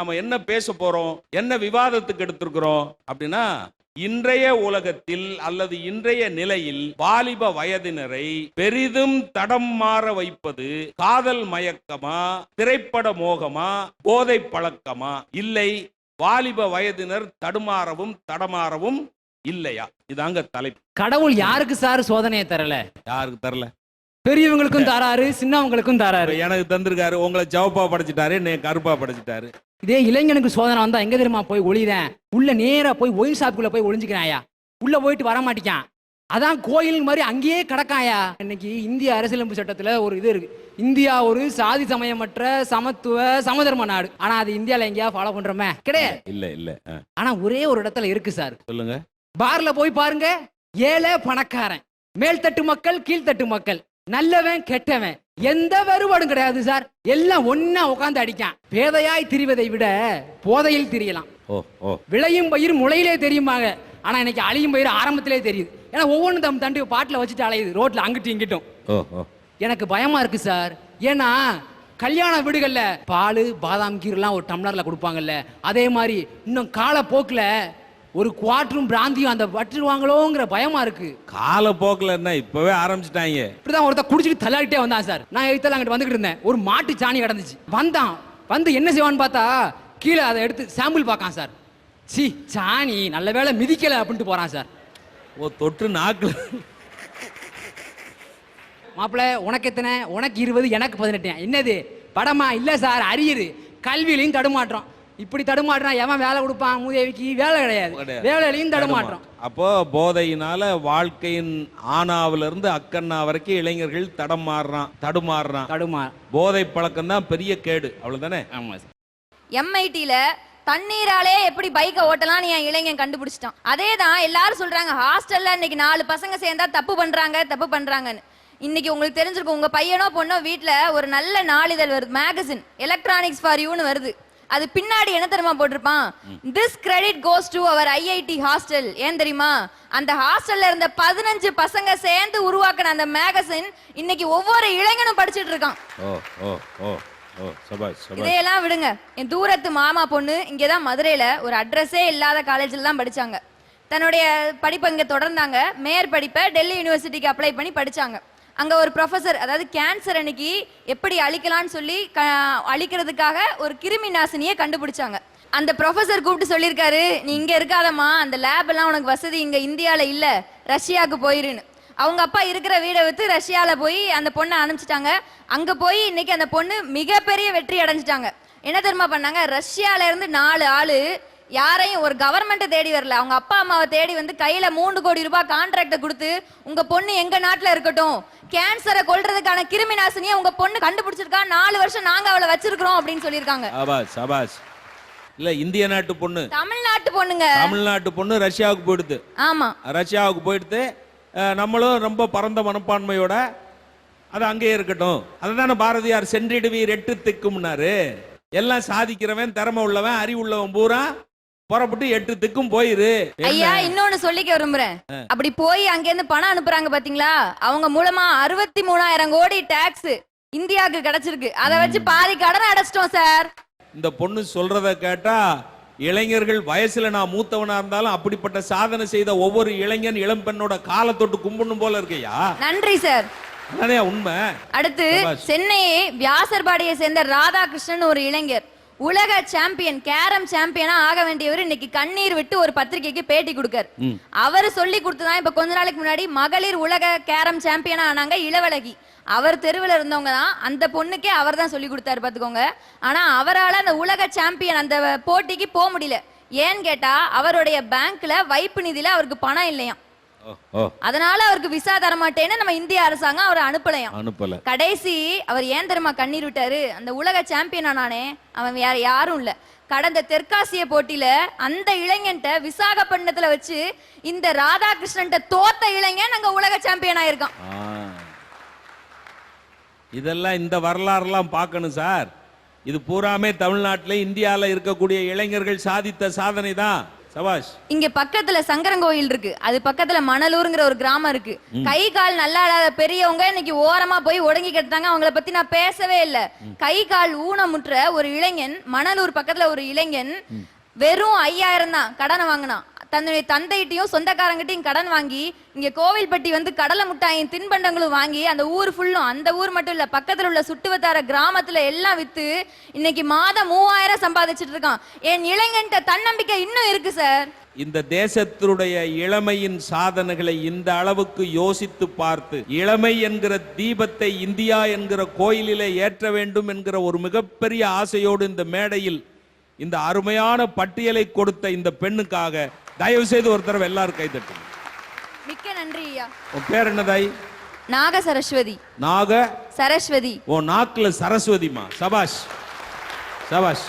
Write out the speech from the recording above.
நாம என்ன பேச போறோம்? என்ன விவாதத்துக்கு எடுத்திருக்கிறோம்? அப்படின்னா இன்றைய உலகத்தில் அல்லது இன்றைய நிலையில் வாலிப வயதினரை பெரிதும் தடம் மாற வைப்பது காதல் மயக்கமா திரைப்பட மோகமா போதை பழக்கமா? இல்லை வாலிப வயதினர் தடுமாறவும் தடமாறவும் இல்லையா? இதாங்க தலைப்பு. கடவுள் யாருக்கு சார் சோதனையை தரல? யாருக்கு தரல? பெரியவங்களுக்கும் தராரு சின்னவங்களுக்கும் தராரு. எனக்கு தந்திருக்காரு உங்களை ஜவப்பா படைச்சிட்டாரு என்னை கருப்பா படைச்சிட்டாரு. இதே இளைஞனுக்கு சோதனை வந்தா எங்க தெரியுமா போய் ஒளிதேன் உள்ள நேரா போய் ஒயின் ஷாப்புக்குள்ள போய் ஒளிஞ்சுக்கிறாயா? உள்ள போயிட்டு வர மாட்டிக்கான் அதான் கோயில் மாதிரி அங்கேயே கிடக்காயா? இன்னைக்கு இந்திய அரசியலமைப்பு சட்டத்துல ஒரு இது இருக்கு. இந்தியா ஒரு சாதி சமயமற்ற சமத்துவ சமதர்ம நாடு. ஆனா அது இந்தியால எங்கேயா ஃபாலோ பண்றோமே? கிடையாது. இல்ல இல்ல ஆ, ஆனா ஒரே ஒரு இடத்துல இருக்கு சார். சொல்லுங்க. பார்ல போய் பாருங்க. ஏழை பணக்காரன். மேல்தட்டு மக்கள் கீழ்த்தட்டு மக்கள். நல்லவன் கெட்டவன். எந்த வேறுபாடும் கிடையாது சார். எல்லாம் ஒண்ணா உட்கார்ந்து அடிக்கான். பேதையாய் திரிவதை விட போதையில் திரியலாம். விளையும் பயிர் முளையிலே தெரியுமாங்க. ஆனா இன்னைக்கு அழியும் பயிர் ஆரம்பத்திலே தெரியுது. ஏன்னா ஒவ்வொன்றும் தம் தண்டி பாட்டில் வச்சுட்டு அலையுது. ரோட்ல அங்கிட்டும் இங்கிட்டும். எனக்கு பயமா இருக்கு சார். ஏன்னா கல்யாண வீடுகள்ல பால் பாதாம் கீரெல்லாம் ஒரு டம்ளர்ல கொடுப்பாங்கல்ல. அதே மாதிரி இன்னும் காலப்போக்குல ஒரு குவாட்டரும் பிராந்தியும் அந்த வட்டுருவாங்களோங்கிற பயமா இருக்கு. காலப்போக்கில் என்ன? இப்பவே ஆரம்பிச்சிட்டாங்க. இப்படிதான் ஒருத்தர் குடிச்சிட்டு தள்ளாடிட்டே வந்தான் சார். நான் எழுத்தால அங்கிட்டு வந்துகிட்டு இருந்தேன். ஒரு மாட்டு சாணி கிடந்துச்சு. வந்தான். வந்து என்ன செய்வான்னு பார்த்தா கீழே அதை எடுத்து சாம்பிள் பார்க்கான் சார். சி சாணி நல்ல வேளை மிதிக்கல அப்படின்ட்டு போறான் சார். ஓ தொட்டு நாக்குல. மாப்பிள்ள உனக்கு எத்தனை? உனக்கு இருபது எனக்கு பதினெட்டு. என்னது? படமா? இல்ல சார் அரியுது கல்வியிலையும் தடுமாற்றம். இப்படி தடுமாற்றம் எவன் வேலை கொடுப்பான் மூதேவிக்கு வேலை கிடையாது. வேலையிலையும் தடுமாற்றம். அப்போ போதையினால வாழ்க்கையின் ஆனாவில இருந்து அக்கண்ணா வரைக்கும் இளைஞர்கள் தடம் மாறுறான் தடுமாறுறான். தடுமா போதை பழக்கம் தான் பெரிய கேடு. அவ்வளவுதானே? ஆமா சார். எம்ஐடில தண்ணீராலே எப்படி பைக்கை ஓட்டலாம் என் இளைஞன் கண்டுபிடிச்சிட்டான். அதே தான் எல்லாரும் சொல்றாங்க ஹாஸ்டல்ல இன்னைக்கு நாலு பசங்க சேர்ந்தா தப்பு பண்றாங்க தப்பு பண்றாங்கன்னு. இன்னைக்கு உங்களுக்கு தெரிஞ்சிருக்கும் உங்க பையனோ பொண்ணோ வீட்ல ஒரு நல்ல நாளிதழ் வருது மேகசின் எலக்ட்ரானிக்ஸ் ஃபார் யூன்னு வருது. அது பின்னாடி என்ன தெரியுமா போட்டிருப்பான்? This credit goes to our IIT hostel ஏன் தெரியுமா? அந்த ஹாஸ்டல்ல இருந்த பதினஞ்சு பசங்க சேர்ந்து உருவாக்கின அந்த மேகசின் இன்னைக்கு ஒவ்வொரு இளைஞனும் படிச்சிட்டு இருக்கான். இதையெல்லாம் விடுங்க. என் தூரத்து மாமா பொண்ணு இங்கே தான் மதுரையில் ஒரு அட்ரஸே இல்லாத காலேஜில் தான் படிச்சாங்க. தன்னுடைய படிப்பை இங்கே தொடர்ந்தாங்க. மேயர் படிப்பை டெல்லி யூனிவர்சிட்டிக்கு அப்ளை பண்ணி படிச்சாங்க. அங்கே ஒரு ப்ரொஃபசர் அதாவது கேன்சர் அன்னைக்கு எப்படி அழிக்கலாம்னு சொல்லி க அழிக்கிறதுக்காக ஒரு கிருமி நாசினியை கண்டுபிடிச்சாங்க. அந்த ப்ரொஃபசர் கூப்பிட்டு சொல்லியிருக்காரு நீ இங்கே இருக்காதம்மா அந்த லேப் எல்லாம் உனக்கு வசதி இங்கே இந்தியாவில் இல்லை ரஷ்யாவுக்கு போயிருன்னு. அவங்க அப்பா இருக்கிற வீடை வித்து ரஷ்யால போய் அந்த பொண்ணை அனுப்பிச்சிட்டாங்க. அங்க போய் இன்னைக்கு அந்த பொண்ணு மிகப்பெரிய வெற்றி அடைஞ்சிட்டாங்க. என்ன தெரியுமா பண்ணாங்க? ரஷ்யால இருந்து நாலு ஆளு யாரையும் ஒரு கவர்மெண்ட்டை தேடி வரல. அவங்க அப்பா அம்மாவை தேடி வந்து கையில மூணு கோடி ரூபாய் கான்ட்ராக்ட கொடுத்து உங்க பொண்ணு எங்க நாட்டுல இருக்கட்டும் கேன்சரை கொல்றதுக்கான கிருமி நாசினியை உங்க பொண்ணு கண்டுபிடிச்சிருக்கா நாலு வருஷம் நாங்க அவளை வச்சிருக்கிறோம் அப்படின்னு சொல்லியிருக்காங்க. சபாஷ் சபாஷ். இல்ல இந்திய நாட்டு பொண்ணு. தமிழ்நாட்டு பொண்ணுங்க. தமிழ்நாட்டு பொண்ணு ரஷ்யாவுக்கு போயிடுது. ஆமா. ரஷ்யாவுக்கு போயிடுத்து அஹ், நம்மளும் ரொம்ப பரந்த மனப்பான்மையோட அது அங்கேயே இருக்கட்டும். அதுதானே பாரதியார் சென்றிடுவீர் எட்டு திக்கும்னாரு. எல்லாம் சாதிக்கிறவன் திறமை உள்ளவன் அறிவு உள்ளவன் பூரா புறப்பட்டு எட்டு திக்கும் போயிரு. ஐயா இன்னொன்னு சொல்லிக்க விரும்புறேன். அப்படி போய் அங்க இருந்து பணம் அனுப்புறாங்க பாத்தீங்களா? அவங்க மூலமா அறுபத்தி மூணாயிரம் கோடி டாக்ஸ் இந்தியாவுக்கு கிடைச்சிருக்கு. அதை வச்சு பாதி கடன் அடைச்சிட்டோம் சார். இந்த பொண்ணு சொல்றத கேட்டா இளைஞர்கள் வயசுல நான் மூத்தவனா இருந்தாலும் அப்படிப்பட்ட சாதனை செய்த ஒவ்வொரு இளைஞன் இளம் பெண்ணோட காலை தொட்டு கும்பிடணும் போல இருக்கையா நன்றி சார். உண்மை? அடுத்து. சென்னையை வியாசர்பாடியை சேர்ந்த ராதாகிருஷ்ணன் ஒரு இளைஞர். உலக சாம்பியன் கேரம் சாம்பியனா ஆக வேண்டியவர் இன்னைக்கு கண்ணீர் விட்டு ஒரு பத்திரிக்கைக்கு பேட்டி கொடுக்கார். அவர் சொல்லி கொடுத்துதான் இப்ப கொஞ்ச நாளைக்கு முன்னாடி மகளிர் உலக கேரம் சாம்பியனா ஆனாங்க இளவழகி அவர் தெருவில் இருந்தவங்க தான். அந்த பொண்ணுக்கே அவர் தான் சொல்லி கொடுத்தாரு பாத்துக்கோங்க. ஆனா அவரால அந்த உலக சாம்பியன் அந்த போட்டிக்கு போக முடியல. ஏன்னு கேட்டா அவருடைய பேங்க்ல வைப்பு நிதியில அவருக்கு பணம் இல்லையாம். அதனால அவருக்கு விசா தர மாட்டேன்னு நம்ம இந்திய அரசாங்கம் அவரை அனுப்பலையாம். அனுப்பல. கடைசி அவர் ஏன் தெரியுமா கண்ணீர் விட்டாரு? அந்த உலக சாம்பியன் ஆனானே அவன் வேற யாரும் இல்ல. கடந்த தெற்காசிய போட்டியில அந்த இளைஞன்ட்ட விசாகப்பட்டினத்துல வச்சு இந்த ராதாகிருஷ்ணன்ட்ட தோத்த இளைஞன் அங்க உலக சாம்பியன் ஆயிருக்கான். இதெல்லாம் இந்த வரலாறுலாம் பார்க்கணும் சார். இது பூராமே தமிழ்நாட்டில் இந்தியாவில் இருக்கக்கூடிய இளைஞர்கள் சாதித்த சாதனை தான் சபாஷ். இங்க பக்கத்துல சங்கரங்கோயில் இருக்கு. அது பக்கத்துல மணலூருங்கிற ஒரு கிராமம் இருக்கு. கை கால் நல்லா இல்லாத பெரியவங்க இன்னைக்கு ஓரமா போய் ஒடுங்கி கிடத்தாங்க அவங்கள பத்தி நான் பேசவே இல்ல. கை கால் ஊனமுற்ற ஒரு இளைஞன் மணலூர் பக்கத்துல ஒரு இளைஞன் வெறும் ஐயாயிரம் தான் கடனை வாங்கினான். தன்னுடைய தந்தைகிட்டையும் சொந்தக்காரங்கிட்டையும் கடன் வாங்கி இங்கே கோவில்பட்டி வந்து கடலை முட்டாயும் தின்பண்டங்களும் வாங்கி அந்த ஊர் ஃபுல்லும் அந்த ஊர் மட்டும் இல்லை பக்கத்தில் உள்ள சுட்டுவத்தார கிராமத்தில் எல்லாம் விற்று இன்னைக்கு மாதம் மூவாயிரம் சம்பாதிச்சிட்டு இருக்கான். என் இளைஞன்ட்ட தன்னம்பிக்கை இன்னும் இருக்கு சார். இந்த தேசத்தினுடைய இளமையின் சாதனைகளை இந்த அளவுக்கு யோசித்து பார்த்து இளமை என்கிற தீபத்தை இந்தியா என்கிற கோயிலிலே ஏற்ற வேண்டும் என்கிற ஒரு மிகப்பெரிய ஆசையோடு இந்த மேடையில் இந்த அருமையான பட்டியலை கொடுத்த இந்த பெண்ணுக்காக தயவு செய்து ஒரு தடவை எல்லாரும் கைதட்டுங்க மிக்க நன்றி ஐயா. உன் பேர் என்னதாய்? நாக சரஸ்வதி. நாக? சரஸ்வதி. ஓ நாக்குல சரஸ்வதிமா சபாஷ். சபாஷ்.